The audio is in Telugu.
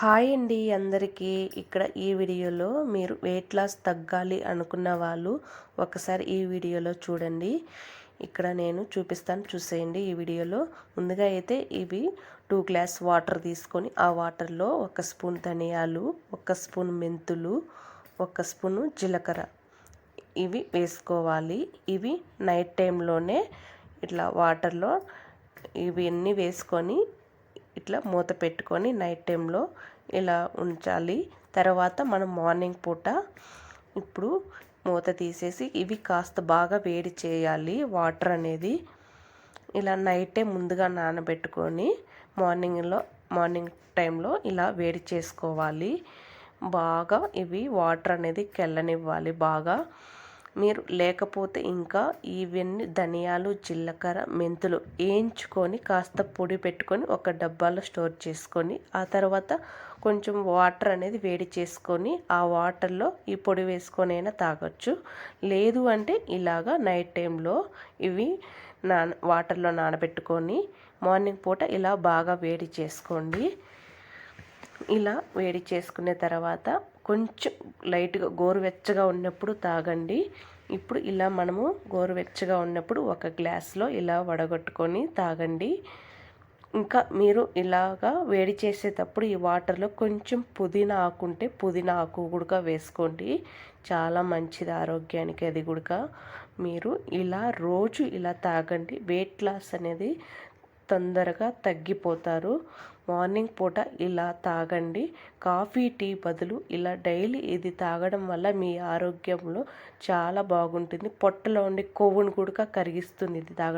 హాయ్ అండి అందరికీ. ఇక్కడ ఈ వీడియోలో మీరు వెయిట్ లాస్ తగ్గాలి అనుకున్న వాళ్ళు ఒకసారి ఈ వీడియోలో చూడండి. ఇక్కడ నేను చూపిస్తాను చూసేయండి ఈ వీడియోలో. ముందుగా అయితే ఇవి టూ గ్లాస్ వాటర్ తీసుకొని ఆ వాటర్లో ఒక స్పూన్ ధనియాలు ఒక స్పూన్ మెంతులు ఒక స్పూను జీలకర్ర ఇవి వేసుకోవాలి. ఇవి నైట్ టైంలోనే ఇట్లా వాటర్లో ఇవన్నీ వేసుకొని ఇట్లా మూత పెట్టుకొని నైట్ టైంలో ఇలా ఉంచాలి. తర్వాత మనం మార్నింగ్ పూట ఇప్పుడు మూత తీసేసి ఇవి కాస్త బాగా వేడి చేయాలి. వాటర్ అనేది ఇలా నైటే ముందుగా నానబెట్టుకొని మార్నింగ్లో మార్నింగ్ టైంలో ఇలా వేడి చేసుకోవాలి. బాగా ఇవి వాటర్ అనేది కెళ్ళనివ్వాలి బాగా. మీరు లేకపోతే ఇంకా ఇవన్నీ ధనియాలు జీలకర్ర మెంతులు వేయించుకొని కాస్త పొడి పెట్టుకొని ఒక డబ్బాలో స్టోర్ చేసుకొని ఆ తర్వాత కొంచెం వాటర్ అనేది వేడి చేసుకొని ఆ వాటర్లో ఈ పొడి వేసుకొని అయినా తాగొచ్చు. లేదు అంటే ఇలాగా నైట్ టైంలో ఇవి నాన వాటర్లో నానబెట్టుకొని మార్నింగ్ పూట ఇలా బాగా వేడి చేసుకోండి. ఇలా వేడి చేసుకున్న తర్వాత కొంచెం లైట్గా గోరువెచ్చగా ఉన్నప్పుడు తాగండి. ఇప్పుడు ఇలా మనము గోరువెచ్చగా ఉన్నప్పుడు ఒక గ్లాస్లో ఇలా వడగొట్టుకొని తాగండి. ఇంకా మీరు ఇలాగా వేడి చేసేటప్పుడు ఈ వాటర్లో కొంచెం పుదీనా ఆకుంటే పుదీనా ఆకు కూడా వేసుకోండి. చాలా మంచిది ఆరోగ్యానికి అది కూడా మీరు ఇలా రోజు ఇలా తాగండి. వెయిట్ లాస్ అనేది తొందరగా తగ్గిపోతారు. మార్నింగ్ పూట ఇలా తాగండి. కాఫీ టీ బదులు ఇలా డైలీ ఇది తాగడం వల్ల మీ ఆరోగ్యంలో చాలా బాగుంటుంది. పొట్టలో ఉండే కొవ్వును కూడా కరిగిస్తుంది ఇది తాగడం.